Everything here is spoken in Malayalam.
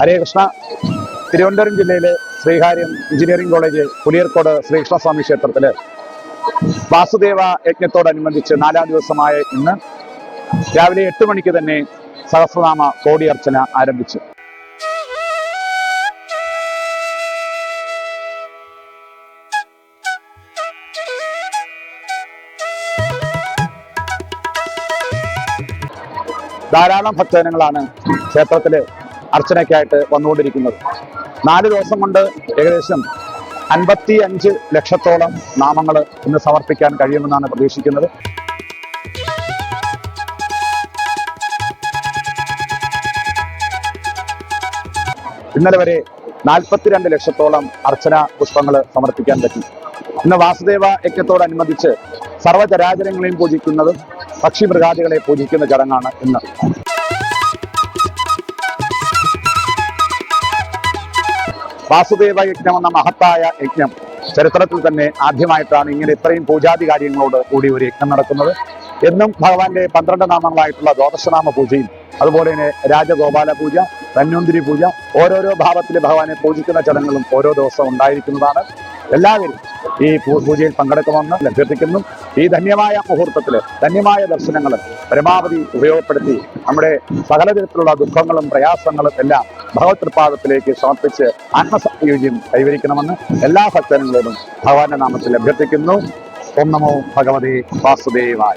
ഹരേ കൃഷ്ണ തിരുവനന്തപുരം ജില്ലയിലെ ശ്രീകാര്യം എഞ്ചിനീയറിംഗ് കോളേജ് പുലിയർക്കോട് ശ്രീകൃഷ്ണസ്വാമി ക്ഷേത്രത്തിൽ വാസുദേവ യജ്ഞത്തോടനുബന്ധിച്ച് നാലാം ദിവസമായ ഇന്ന് രാവിലെ എട്ട് മണിക്ക് തന്നെ സഹസ്രനാമ കോടിയർച്ചന ആരംഭിച്ചു. ധാരാളം ഭക്തജനങ്ങളാണ് ക്ഷേത്രത്തിൽ അർച്ചനയ്ക്കായിട്ട് വന്നുകൊണ്ടിരിക്കുന്നത്. നാല് ദിവസം കൊണ്ട് ഏകദേശം അൻപത്തി അഞ്ച് ലക്ഷത്തോളം നാമങ്ങൾ ഇന്ന് സമർപ്പിക്കാൻ കഴിയുമെന്നാണ് പ്രതീക്ഷിക്കുന്നത്. ഇന്നലെ വരെ നാൽപ്പത്തിരണ്ട് ലക്ഷത്തോളം അർച്ചന പുഷ്പങ്ങൾ സമർപ്പിക്കാൻ പറ്റി. ഇന്ന് വാസുദേവ യജ്ഞത്തോടനുബന്ധിച്ച് സർവചരാചരങ്ങളെയും പൂജിക്കുന്നതും പക്ഷി മൃഗാദികളെ പൂജിക്കുന്ന ചടങ്ങാണ് ഇന്ന്. വാസുദേവ യജ്ഞം എന്ന മഹത്തായ യജ്ഞം ചരിത്രത്തിൽ തന്നെ ആദ്യമായിട്ടാണ് ഇങ്ങനെ ഇത്രയും പൂജാതി കാര്യങ്ങളോട് കൂടി ഒരു യജ്ഞം നടക്കുന്നത്. എന്നും ഭഗവാന്റെ പന്ത്രണ്ട് നാമങ്ങളായിട്ടുള്ള ദ്വാദശനാമ പൂജയും അതുപോലെ തന്നെ രാജഗോപാല പൂജ ധന്വന്തിരി പൂജ ഓരോരോ ഭാവത്തിൽ ഭഗവാനെ പൂജിക്കുന്ന ചടങ്ങുകളും ഓരോ ദിവസവും ഉണ്ടായിരിക്കുന്നതാണ്. എല്ലാവരും ഈ പൂജയിൽ പങ്കെടുക്കുമെന്ന് അഭ്യർത്ഥിക്കുന്നു. ഈ ധന്യമായ മുഹൂർത്തത്തിൽ ധന്യമായ ദർശനങ്ങൾ പരമാവധി ഉപയോഗപ്പെടുത്തി നമ്മുടെ സകലതരത്തിലുള്ള ദുഃഖങ്ങളും പ്രയാസങ്ങളും എല്ലാം ഭഗവത് തൃപ്പാദത്തിലേക്ക് സമർപ്പിച്ച് ആത്മസംയോജ്യം കൈവരിക്കണമെന്ന് എല്ലാ ഭക്തജനങ്ങളോടും ഭഗവാന്റെ നാമത്തിൽ അഭ്യർത്ഥിക്കുന്നു. ഓം ഭഗവതേ വാസുദേവായ.